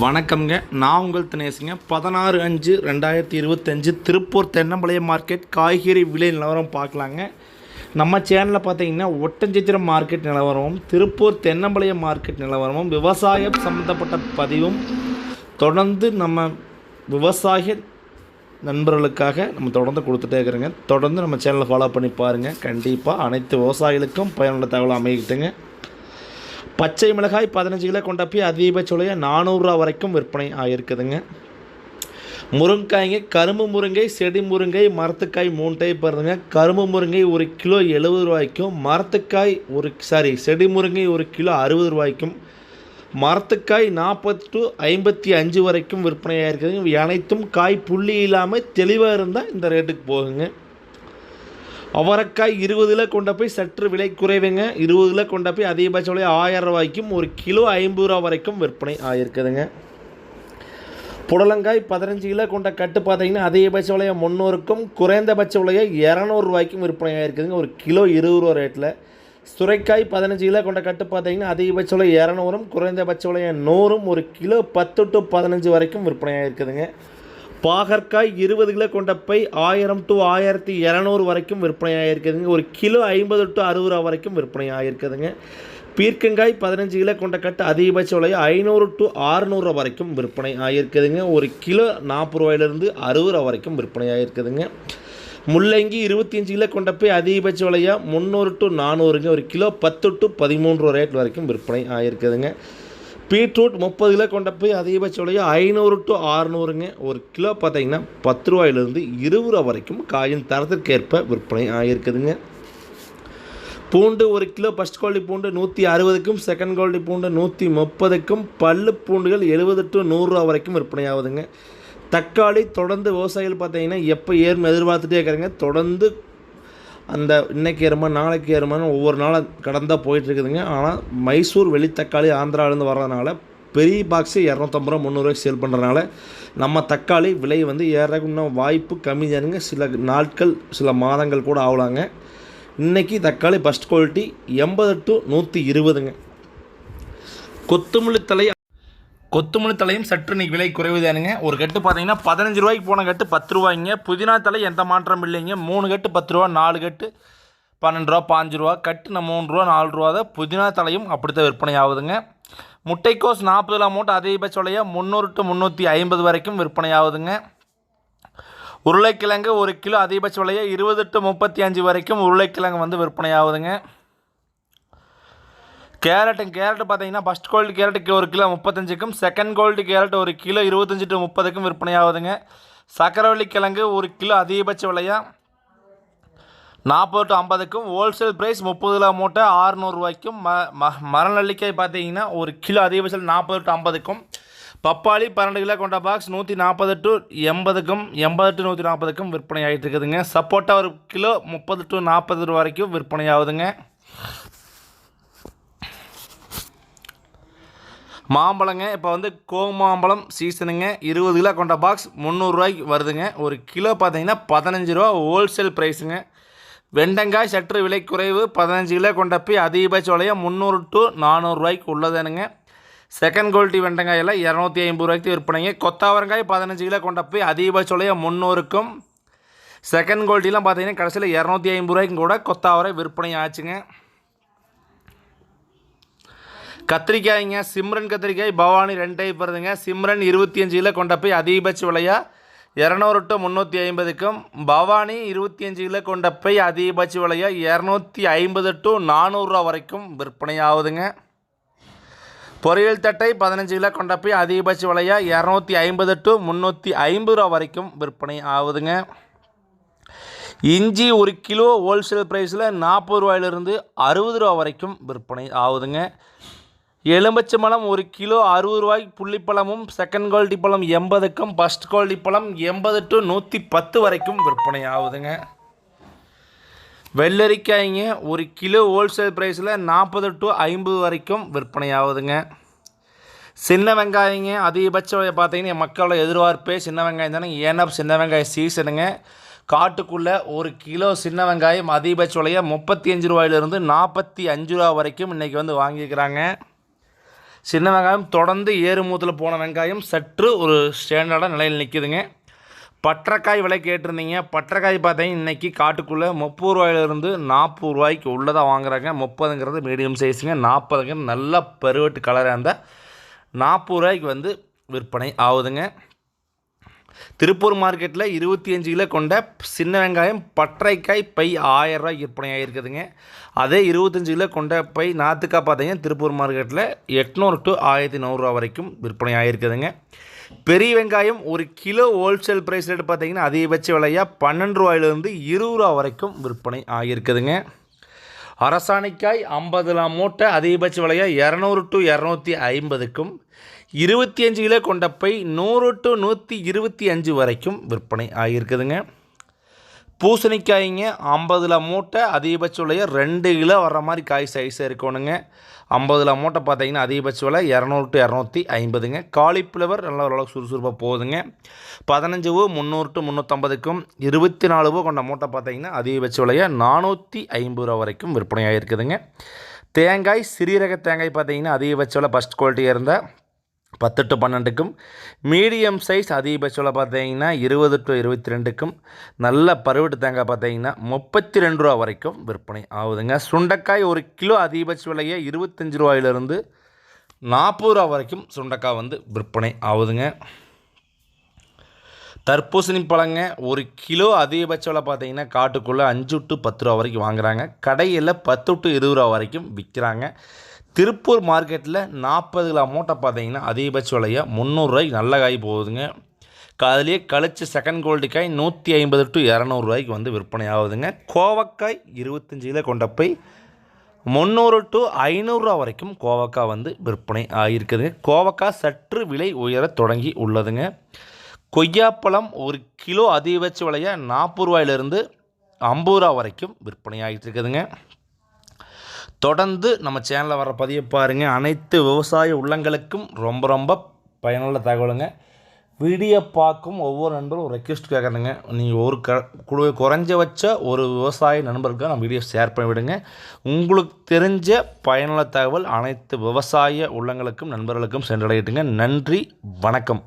வணக்கம்ங்க. நான் உங்கள் தினேசுங்க. பதினாறு அஞ்சு ரெண்டாயிரத்தி இருபத்தஞ்சு திருப்பூர் தென்னம்பாளையம் மார்க்கெட் காய்கறி விலை நிலவரம் பார்க்கலாங்க. நம்ம சேனலில் பார்த்தீங்கன்னா ஒட்டஞ்சத்திரம் மார்க்கெட் நிலவரமும் திருப்பூர் தென்னம்பாளையம் மார்க்கெட் நிலவரமும் விவசாயம் சம்மந்தப்பட்ட பதிவும் தொடர்ந்து நம்ம விவசாய நண்பர்களுக்காக நம்ம தொடர்ந்து கொடுத்துட்டே இருக்கிறோங்க. தொடர்ந்து நம்ம சேனலை ஃபாலோ பண்ணி பாருங்கள் கண்டிப்பாக அனைத்து விவசாயிகளுக்கும் பயனுள்ள தகவல் அமைக்கிட்டுங்க பச்சை மிளகாய் பதினஞ்சு கிலோ கொண்டப்பி அதிகபட்ச விலையை நானூறுரூவா வரைக்கும் விற்பனை ஆகிருக்குதுங்க முருங்காய்ங்க கரும்பு முருங்கை செடி முருங்கை மரத்துக்காய் மூணு டைப் வருதுங்க. கரும்பு முருங்கை ஒரு கிலோ எழுபது ரூபாய்க்கும் மரத்துக்காய் ஒரு சாரி செடி முருங்கை ஒரு கிலோ அறுபது ரூபாய்க்கும் மரத்துக்காய் நாற்பது டு ஐம்பத்தி அஞ்சு வரைக்கும் விற்பனையாக இருக்குதுங்க அனைத்தும் காய் புள்ளி இல்லாமல் தெளிவாக இருந்தால் இந்த ரேட்டுக்கு போகுங்க. அவரைக்காய் இருபதுல கொண்ட போய் சற்று விலை குறைவுங்க. இருபதுல கொண்ட போய் அதிகபட்ச விலை ஆயிரம் ரூபாய்க்கும் ஒரு கிலோ ஐம்பது ரூபா வரைக்கும் விற்பனை ஆகிருக்குதுங்க புடலங்காய் பதினஞ்சு கிலோ கொண்ட கட்டு பார்த்தீங்கன்னா அதிகபட்ச விலையை முந்நூறுக்கும் குறைந்தபட்ச விலையை இரநூறுவாய்க்கும் விற்பனை ஆகிருக்குதுங்க ஒரு கிலோ இருபது ரூபா ரேட்டில் சுரைக்காய் பதினஞ்சு கிலோ கொண்ட கட்டு பார்த்தீங்கன்னா அதிகபட்ச விலை இரநூறும் குறைந்தபட்ச விலையை நூறும் ஒரு கிலோ பத்து டு பதினஞ்சு வரைக்கும் விற்பனை ஆகிருக்குதுங்க பாகற்காய் இருபது கிலோ கொண்ட பை ஆயிரம் டு ஆயிரத்தி இரநூறு வரைக்கும் விற்பனை ஆகிருக்குதுங்க ஒரு கிலோ ஐம்பது டு அறுபது ரூபா வரைக்கும் விற்பனை ஆகிருக்குதுங்க பீர்க்கங்காய் பதினஞ்சு கிலோ கொண்ட கட்டு அதிகபட்ச விலை ஐநூறு டு ஆறுநூறு வரைக்கும் விற்பனை ஆகிருக்குதுங்க ஒரு கிலோ நாற்பது ரூபாயிலிருந்து அறுபது ரூபா வரைக்கும் விற்பனை ஆகிருக்குதுங்க முள்ளங்கி இருபத்தஞ்சு கிலோ கொண்ட போய் அதிகபட்ச விலையாக முந்நூறு டு நானூறுங்க. ஒரு கிலோ பத்து டு பதிமூன்று ரேட் வரைக்கும் விற்பனை ஆகிருக்குதுங்க பீட்ரூட் முப்பது கிலோ கொண்ட போய் அதிகபட்ச விலையோ ஐநூறு டு ஆறுநூறுங்க ஒரு கிலோ பார்த்தீங்கன்னா பத்து ரூபாயிலிருந்து இருபது ரூபா வரைக்கும் காயின் தரத்திற்கேற்ப விற்பனை ஆகியிருக்குதுங்க. பூண்டு ஒரு கிலோ ஃபஸ்ட் குவாலிட்டி பூண்டு நூற்றி அறுபதுக்கும் செகண்ட் குவாலிட்டி பூண்டு நூற்றி முப்பதுக்கும் பல்லு பூண்டுகள் எழுபது டு நூறுரூவா வரைக்கும் விற்பனை ஆகுதுங்க. தக்காளி தொடர்ந்து விவசாயிகள் பார்த்தீங்கன்னா எப்போ ஏறும் எதிர்பார்த்துட்டே இருக்கிறாங்க தொடர்ந்து அந்த இன்றைக்கி ஏறுமா நாளைக்கு ஏறுமான்னு ஒவ்வொரு நாளும் கடந்தால் போயிட்டுருக்குதுங்க. ஆனால் மைசூர் வெளித்தக்காளி ஆந்திராவிலேருந்து வர்றதுனால பெரிய பாக்ஸு இரநூத்தம்பது ரூபா முந்நூறுவாய்க்கு சேல் பண்ணுறதுனால நம்ம தக்காளி விலை வந்து ஏறக்கு வாய்ப்பு கம்மி தானுங்க சில நாட்கள் சில மாதங்கள் கூட ஆகலாங்க. இன்றைக்கி தக்காளி ஃபஸ்ட் குவாலிட்டி எண்பது டு நூற்றி இருபதுங்க. கொத்தமல்லி தலை கொத்தமல்லி தலையும் சற்று இன்னைக்கு விலை குறைவு தானுங்க ஒரு கட்டு பார்த்தீங்கன்னா பதினஞ்சு ரூபாய்க்கு போன கட்டு பத்து ரூபாய்ங்க. புதினா தலை எந்த மாற்றம் இல்லைங்க. மூணு கட்டு பத்து ரூபா நாலு கட்டு பன்னெண்டு ரூபா பாஞ்சு ரூபா கட்டு நம்ம மூணு ரூபா நாலு ரூபா தான் புதினா தலையும் அப்படித்தான் விற்பனை ஆகுதுங்க. முட்டைக்கோஸ் நாற்பது கிலோ மூட்டை அதிகபட்ச விலையாக முந்நூறு டு முந்நூற்றி ஐம்பது வரைக்கும் விற்பனை ஆகுதுங்க. உருளைக்கிழங்கு ஒரு கிலோ அதிகபட்ச விலையை? இருபது டு முப்பத்தி அஞ்சு வரைக்கும் உருளைக்கிழங்கு வந்து விற்பனை ஆகுதுங்க. கேரட்டு கேரட்டு பார்த்தீங்கன்னா ஃபஸ்ட் குவாலிட்டி கேரட்டுக்கு ஒரு கிலோ முப்பத்தஞ்சுக்கும் செகண்ட் குவாலிட்டி கேரட் ஒரு கிலோ இருபத்தஞ்சி டு முப்பதுக்கும் விற்பனை ஆகுதுங்க சக்கரவள்ளி கிழங்கு ஒரு கிலோ அதிகபட்ச விலையாக நாற்பது டு ஐம்பதுக்கும் ஹோல்சேல் ப்ரைஸ் முப்பது கிலோ மூட்டை ஆறுநூறுவாய்க்கும் ம ம மரநெல்லிக்காய் பார்த்தீங்கன்னா ஒரு கிலோ அதிகபட்சம் நாற்பது டு ஐம்பதுக்கும். பப்பாளி பன்னெண்டு கிலோ கொண்ட பாக்ஸ் நூற்றி நாற்பது டு எண்பதுக்கும் எண்பது டு நூற்றி நாற்பதுக்கும் விற்பனை ஆகிட்டு இருக்குதுங்க. சப்போட்டா ஒரு கிலோ முப்பது டு நாற்பது ரூபா வரைக்கும் விற்பனை ஆகுதுங்க மாம்பழங்க இப்போ வந்து கோமாம்பழம் சீசனுங்க இருபது கிலோ கொண்ட பாக்ஸ் முந்நூறுரூவாய்க்கு வருதுங்க. ஒரு கிலோ பார்த்தீங்கன்னா பதினஞ்சு ரூபா ஹோல்சேல் ப்ரைஸுங்க வெண்டங்காய் சற்று விலை குறைவு பதினஞ்சு கிலோ கொண்ட போய் அதிகபட்ச விலையை முந்நூறு டு நானூறுரூவாய்க்கு உள்ளதுனுங்க. செகண்ட் குவாலிட்டி வெண்டங்காயெல்லாம் இரநூத்தி ஐம்பது ரூபாய்க்கு விற்பனைங்க. கொத்தாவரங்காய் பதினஞ்சு கிலோ கொண்ட போய் அதிகபட்ச விலையை முந்நூறுக்கும். செகண்ட் குவாலிட்டிலாம் பார்த்தீங்கன்னா கடைசியில் இரநூத்தி ஐம்பது ரூபாய்க்கும் கூட கொத்தாவரை விற்பனை ஆச்சுங்க. கத்திரிக்காய்ங்க சிம்ரன் கத்திரிக்காய் பவானி ரெண்டு டைப் வருதுங்க சிம்ரன் இருபத்தி அஞ்சு கிலோ கொண்ட போய் அதிகபட்ச விலையாக இரநூறு டு முந்நூற்றி ஐம்பதுக்கும் பவானி இருபத்தி அஞ்சு கிலோ கொண்ட போய் அதிகபட்ச விலையாக இரநூத்தி ஐம்பது டு நானூறுரூவா வரைக்கும் விற்பனை ஆகுதுங்க பொரியல் தட்டை பதினஞ்சு கிலோ கொண்ட போய் அதிகபட்ச விலையாக இரநூத்தி ஐம்பது டு முந்நூற்றி ஐம்பது ரூபா வரைக்கும் விற்பனை ஆகுதுங்க இஞ்சி ஒரு கிலோ ஹோல்சேல் ப்ரைஸில் நாற்பது ரூபாயிலிருந்து அறுபது ரூபா வரைக்கும் விற்பனை ஆகுதுங்க எலும்பச்சை பழம் ஒரு கிலோ அறுபது ரூபாய்க்கு புள்ளிப்பழமும் செகண்ட் குவாலிட்டி பழம் எண்பதுக்கும் ஃபஸ்ட் குவாலிட்டி பழம் எண்பது டு நூற்றி பத்து வரைக்கும் விற்பனை ஆகுதுங்க வெள்ளரிக்காய்ங்க ஒரு கிலோ ஹோல்சேல் ப்ரைஸில் நாற்பது டு ஐம்பது வரைக்கும் விற்பனை ஆகுதுங்க சின்ன வெங்காயங்க அதிகபட்ச பார்த்தீங்கன்னா மக்களோட எதிர்பார்ப்பே சின்ன வெங்காயம் தானே. ஏன்னா சின்ன வெங்காயம் சீசனுங்க காட்டுக்குள்ளே ஒரு கிலோ சின்ன வெங்காயம் அதிகபட்ச விலையை முப்பத்தி அஞ்சு ரூபாயிலிருந்து நாற்பத்தி அஞ்சு ரூபா வரைக்கும் இன்றைக்கி வந்து வாங்கியிருக்கிறாங்க. சின்ன வெங்காயம் தொடர்ந்து ஏறுமூத்தில் போன வெங்காயம் சற்று ஒரு ஸ்டாண்டர்டாக நிலையில் நிற்குதுங்க பற்றக்காய் விலை கேட்டிருந்தீங்க. பற்றக்காய் பார்த்தீங்கன்னா இன்றைக்கி காட்டுக்குள்ளே முப்பது ரூபாயிலிருந்து நாற்பது ரூபாய்க்கு உள்ளதாக வாங்குறாங்க. முப்பதுங்கிறது மீடியம் சைஸுங்க நாற்பதுங்கிறது நல்ல பருவட்டு கலராக இருந்தால் நாற்பது ரூபாய்க்கு வந்து விற்பனை ஆகுதுங்க. திருப்பூர் மார்க்கெட்டில் இருபத்தி அஞ்சு கிலோ கொண்ட சின்ன வெங்காயம் பற்றைக்காய் பை ஆயிரம் ரூபாய் விற்பனை ஆகிருக்குதுங்க அதே இருபத்தஞ்சு கிலோ கொண்ட பை நாற்றுக்காய் பார்த்தீங்கன்னா திருப்பூர் மார்க்கெட்டில் எட்நூறு டு ஆயிரத்தி நூறுரூவா வரைக்கும் விற்பனை ஆகிருக்குதுங்க பெரிய வெங்காயம் ஒரு கிலோ ஹோல்சேல் ப்ரைஸ் ரேட் பார்த்தீங்கன்னா அதிகபட்ச விலையாக பன்னெண்டு ரூபாயிலிருந்து இருபது ரூபா வரைக்கும் விற்பனை ஆகியிருக்குதுங்க அரசாணிக்காய் ஐம்பதுல மூட்டை அதிகபட்ச விலையாக இரநூறு டு இரநூத்தி ஐம்பதுக்கும் இருபத்தி அஞ்சு கிலோ கொண்ட பை நூறு டு நூற்றி இருபத்தி அஞ்சு வரைக்கும் விற்பனை ஆகியிருக்குதுங்க. பூசணிக்காய்ங்க ஐம்பதுல மூட்டை அதிகபட்ச விலையை ரெண்டு கிலோ வர்ற மாதிரி காய் சைஸாக இருக்கணுங்க. ஐம்பதுல மூட்டை பார்த்தீங்கன்னா அதிகபட்ச விலை இரநூறு டு இரநூத்தி ஐம்பதுங்க. காலிஃப்ளவர் நல்ல ஓரளவுக்கு சுறுசுறுப்பாக போகுதுங்க. பதினஞ்சு பூ முந்நூறு டு முந்நூற்றம்பதுக்கும் இருபத்தி நாலு பூ கொண்ட மூட்டை பார்த்தீங்கன்னா அதிகபட்ச விலையை நானூற்றி ஐம்பது ரூபா வரைக்கும் விற்பனையாக இருக்குதுங்க தேங்காய் சிறீரக தேங்காய் பார்த்தீங்கன்னா அதிகபட்ச விலை ஃபஸ்ட் குவாலிட்டியாக இருந்தால் பத்து டு பன்னெண்டுக்கும் மீடியம் சைஸ் அதிகபட்சம் பார்த்தீங்கன்னா இருபது டு இருபத்தி ரெண்டுக்கும் நல்ல பருவட்டு தேங்காய் பார்த்தீங்கன்னா முப்பத்தி ரெண்டு ரூபா வரைக்கும் விற்பனை ஆகுதுங்க. சுண்டைக்காய் ஒரு கிலோ அதிகபட்ச விலையை இருபத்தஞ்சி ரூபாயிலிருந்து நாற்பது ரூபா வரைக்கும் சுண்டைக்காய் வந்து விற்பனை ஆகுதுங்க. தர்பூசணி பழங்க ஒரு கிலோ அதிகபட்ச விலை பார்த்தீங்கன்னா காட்டுக்குள்ளே அஞ்சு டு பத்து ரூபா வரைக்கும் வாங்குறாங்க. கடையில் பத்து டு இருபது ரூபா வரைக்கும் விற்கிறாங்க. திருப்பூர் மார்க்கெட்டில் நாற்பது கிலோ மூட்டை பார்த்தீங்கன்னா அதிகபட்ச விலையை? முந்நூறுரூவாய்க்கு நல்ல காய் போகுதுங்க. அதுலேயே கழிச்சு செகண்ட் கோல்டு காய் நூற்றி ஐம்பது டு இரநூறுவாய்க்கு வந்து விற்பனை ஆகுதுங்க. கோவக்காய் இருபத்தஞ்சி கிலோ கொண்ட போய் முந்நூறு டு ஐநூறுரூவா வரைக்கும் கோவக்காய் வந்து விற்பனை ஆகியிருக்குதுங்க. கோவக்காய் சற்று விலை உயர தொடங்கி உள்ளதுங்க. கொய்யாப்பழம் ஒரு கிலோ அதிகபட்ச விலையை நாற்பது ரூபாயிலிருந்து ஐம்பது ரூபா வரைக்கும் விற்பனை ஆகிட்டு இருக்குதுங்க. தொடர்ந்து நம்ம சேனலில் வர பதிவை பாருங்கள் அனைத்து விவசாய உள்ளங்களுக்கும் ரொம்ப ரொம்ப பயனுள்ள தகவலுங்க. வீடியோ பார்க்கும் ஒவ்வொரு நண்பரும் ஒரு ரெக்வெஸ்ட் கேட்குறேங்க நீங்கள் ஒரு க குழு குறைஞ்சபட்ச ஒரு விவசாய நண்பருக்கு நம்ம வீடியோ ஷேர் பண்ணி விடுங்க. உங்களுக்கு தெரிஞ்ச பயனுள்ள தகவல் அனைத்து விவசாய உள்ளங்களுக்கும் நண்பர்களுக்கும் சென்றடையிட்டுங்க. நன்றி வணக்கம்.